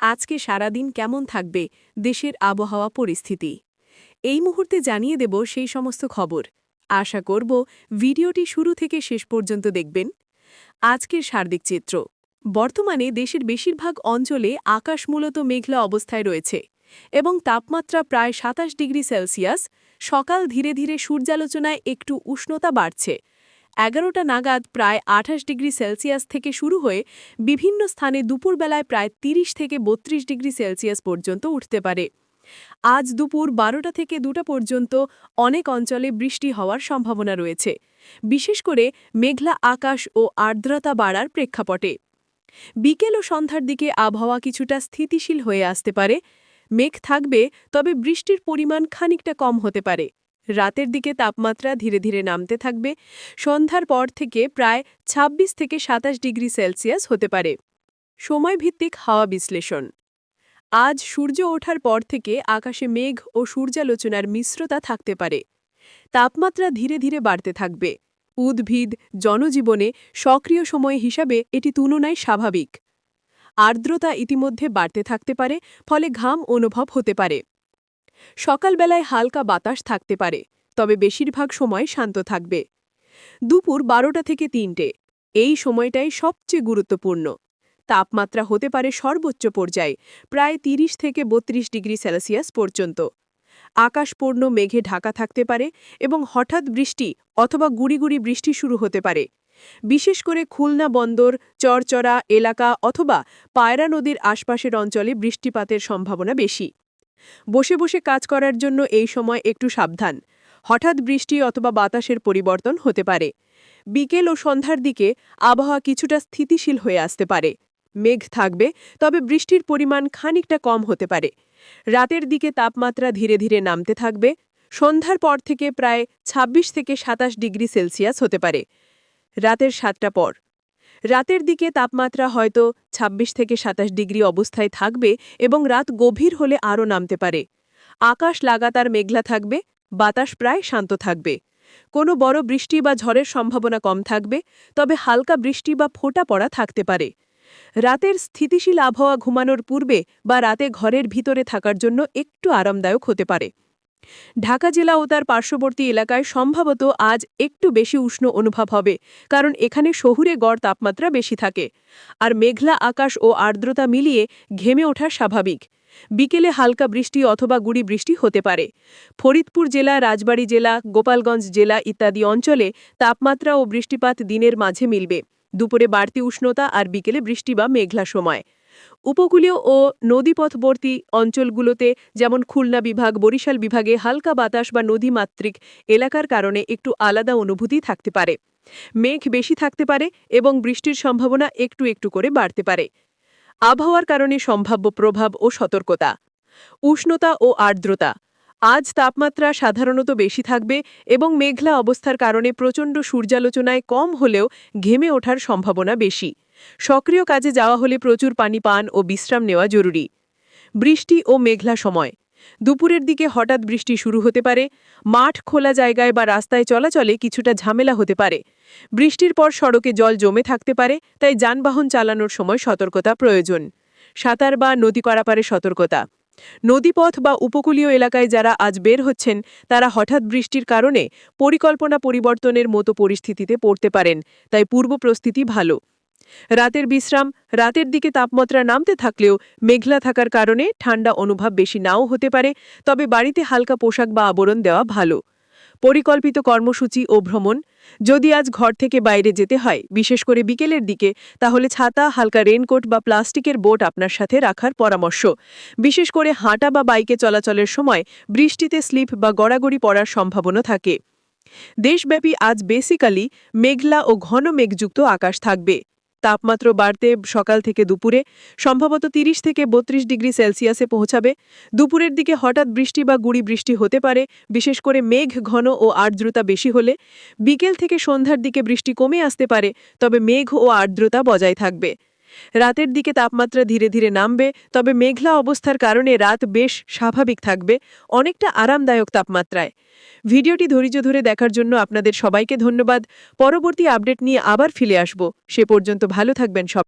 আজকে সারাদিন কেমন থাকবে, দেশের আবহাওয়া পরিস্থিতি। এই মুহূর্তে জানিয়ে দেব সেই সমস্ত খবর। আশা করব ভিডিওটি শুরু থেকে শেষ পর্যন্ত দেখবেন। আজকের সার্বিক চিত্র। বর্তমানে দেশের বেশিরভাগ অঞ্চলে আকাশ মূলত মেঘলা অবস্থায় রয়েছে এবং তাপমাত্রা প্রায় সাতাশ ডিগ্রি সেলসিয়াস। সকাল ধীরে ধীরে সূর্যালোচনায় একটু উষ্ণতা বাড়ছে। এগারোটা নাগাদ প্রায় আঠাশ ডিগ্রি সেলসিয়াস থেকে শুরু হয়ে বিভিন্ন স্থানে দুপুরবেলায় প্রায় ৩০ থেকে বত্রিশ ডিগ্রি সেলসিয়াস পর্যন্ত উঠতে পারে। আজ দুপুর বারোটা থেকে দুটা পর্যন্ত অনেক অঞ্চলে বৃষ্টি হওয়ার সম্ভাবনা রয়েছে। বিশেষ করে মেঘলা আকাশ ও আর্দ্রতা বাড়ার প্রেক্ষাপটে। বিকেল ও সন্ধ্যার দিকে আবহাওয়া কিছুটা স্থিতিশীল হয়ে আসতে পারে। মেঘ থাকবে, তবে বৃষ্টির পরিমাণ খানিকটা কম হতে পারে। রাতের দিকে তাপমাত্রা ধীরে ধীরে নামতে থাকবে। সন্ধ্যার পর থেকে প্রায় ২৬ থেকে সাতাশ ডিগ্রি সেলসিয়াস হতে পারে। সময়ভিত্তিক হাওয়া বিশ্লেষণ। আজ সূর্য ওঠার পর থেকে আকাশে মেঘ ও সূর্যালোচনার মিশ্রতা থাকতে পারে। তাপমাত্রা ধীরে ধীরে বাড়তে থাকবে। উদ্ভিদ, জনজীবনে সক্রিয় সময় হিসাবে এটি তুলনায় স্বাভাবিক। আর্দ্রতা ইতিমধ্যে বাড়তে থাকতে পারে, ফলে ঘাম অনুভব হতে পারে। সকালবেলায় হালকা বাতাস থাকতে পারে, তবে বেশিরভাগ সময় শান্ত থাকবে। দুপুর বারোটা থেকে তিনটে, এই সময়টাই সবচেয়ে গুরুত্বপূর্ণ। তাপমাত্রা হতে পারে সর্বোচ্চ পর্যায়ে, প্রায় ৩০ থেকে ৩২ ডিগ্রি সেলসিয়াস পর্যন্ত। আকাশপূর্ণ মেঘে ঢাকা থাকতে পারে এবং হঠাৎ বৃষ্টি অথবা গুড়ি বৃষ্টি শুরু হতে পারে। বিশেষ করে খুলনা বন্দর চরচরা এলাকা অথবা পায়রা নদীর আশপাশের অঞ্চলে বৃষ্টিপাতের সম্ভাবনা বেশি। বসে বসে কাজ করার জন্য এই সময় একটু সাবধান। হঠাৎ বৃষ্টি অথবা বাতাসের পরিবর্তন হতে পারে। বিকেল ও সন্ধ্যার দিকে আবহাওয়া কিছুটা স্থিতিশীল হয়ে আসতে পারে। মেঘ থাকবে, তবে বৃষ্টির পরিমাণ খানিকটা কম হতে পারে। রাতের দিকে তাপমাত্রা ধীরে ধীরে নামতে থাকবে। সন্ধ্যার পর থেকে প্রায় ২৬ থেকে সাতাশ ডিগ্রি সেলসিয়াস হতে পারে। রাতের সাতটা পর। রাতের দিকে তাপমাত্রা হয়তো ২৬ থেকে সাতাশ ডিগ্রি অবস্থায় থাকবে এবং রাত গভীর হলে আরও নামতে পারে। আকাশ লাগাতার মেঘলা থাকবে, বাতাস প্রায় শান্ত থাকবে। কোনো বড় বৃষ্টি বা ঝড়ের সম্ভাবনা কম থাকবে, তবে হালকা বৃষ্টি বা ফোটা পড়া থাকতে পারে। রাতের স্থিতিশীল আবহাওয়া ঘুমানোর পূর্বে বা রাতে ঘরের ভিতরে থাকার জন্য একটু আরামদায়ক হতে পারে। ঢাকা জেলা ও তার পার্শ্ববর্তী এলাকায় সম্ভবত আজ একটু বেশি উষ্ণ অনুভব হবে, কারণ এখানে শহুরে গড় তাপমাত্রা বেশি থাকে। আর মেঘলা আকাশ ও আর্দ্রতা মিলিয়ে ঘেমে ওঠা স্বাভাবিক। বিকেলে হালকা বৃষ্টি অথবা গুড়ি বৃষ্টি হতে পারে। ফরিদপুর জেলা, রাজবাড়ী জেলা, গোপালগঞ্জ জেলা ইত্যাদি অঞ্চলে তাপমাত্রা ও বৃষ্টিপাত দিনের মাঝে মিলবে। দুপুরে বাড়তি উষ্ণতা আর বিকেলে বৃষ্টি বা মেঘলা সময়। উপকূলীয় ও নদীপথবর্তী অঞ্চলগুলোতে, যেমন খুলনা বিভাগ, বরিশাল বিভাগে হালকা বাতাস বা নদীমাতৃক এলাকার কারণে একটু আলাদা অনুভূতি থাকতে পারে। মেঘ বেশি থাকতে পারে এবং বৃষ্টির সম্ভাবনা একটু একটু করে বাড়তে পারে। আবহাওয়ার কারণে সম্ভাব্য প্রভাব ও সতর্কতা। উষ্ণতা ও আর্দ্রতা। আজ তাপমাত্রা সাধারণত বেশি থাকবে এবং মেঘলা অবস্থার কারণে প্রচণ্ড সূর্যালোচনায় কম হলেও ঘেমে ওঠার সম্ভাবনা বেশি। সক্রিয় কাজে যাওয়া হলে প্রচুর পানি পান ও বিশ্রাম নেওয়া জরুরি। বৃষ্টি ও মেঘলা সময়। দুপুরের দিকে হঠাৎ বৃষ্টি শুরু হতে পারে, মাঠ খোলা জায়গায় বা রাস্তায় চলাচলে কিছুটা ঝামেলা হতে পারে। বৃষ্টির পর সড়কে জল জমে থাকতে পারে, তাই যানবাহন চালানোর সময় সতর্কতা প্রয়োজন। সাঁতার বা নদী করাপারে সতর্কতা। নদীপথ বা উপকূলীয় এলাকায় যারা আজ বের হচ্ছেন, তারা হঠাৎ বৃষ্টির কারণে পরিকল্পনা পরিবর্তনের মতো পরিস্থিতিতে পড়তে পারেন, তাই পূর্ব প্রস্তুতি ভালো। রাতের বিশ্রাম, রাতের দিকে তাপমাত্রা নামতে থাকলেও মেঘলা থাকার কারণে ঠান্ডা অনুভব বেশি নাও হতে পারে, তবে বাড়িতে হালকা পোশাক বা আবরণ দেওয়া ভালো। পরিকল্পিত কর্মসূচি ও ভ্রমণ, যদি আজ ঘর থেকে বাইরে যেতে হয়, বিশেষ করে বিকেলের দিকে, তাহলে ছাতা, হালকা রেনকোট বা প্লাস্টিকের বোট আপনার সাথে রাখার পরামর্শ। বিশেষ করে হাঁটা বা বাইকে চলাচলের সময় বৃষ্টিতে স্লিপ বা গড়াগড়ি পড়ার সম্ভাবনা থাকে। দেশব্যাপী আজ বেসিক্যালি মেঘলা ও ঘন মেঘযুক্ত আকাশ থাকবে। তাপমাত্রা বাড়তে সকাল থেকে দুপুরে, সম্ভবত ৩০ থেকে ৩২ ডিগ্রি সেলসিয়াসে পৌঁছাবে। দুপুরের দিকে হঠাৎ বৃষ্টি বা গুড়ি বৃষ্টি হতে পারে, বিশেষ করে মেঘ ঘন ও আর্দ্রতা বেশি হলে। বিকেল থেকে সন্ধ্যার দিকে বৃষ্টি কমে আসতে পারে, তবে মেঘ ও আর্দ্রতা বজায় থাকবে। রাতের দিকে তাপমাত্রা ধীরে ধীরে নামবে, তবে মেঘলা অবস্থার কারণে রাত বেশ স্বাভাবিক থাকবে, অনেকটা আরামদায়ক তাপমাত্রায়। ভিডিওটি ধৈর্য ধরে দেখার জন্য আপনাদের সবাইকে ধন্যবাদ। পরবর্তী আপডেট নিয়ে আবার ফিরে আসব। সে পর্যন্ত ভালো থাকবেন সব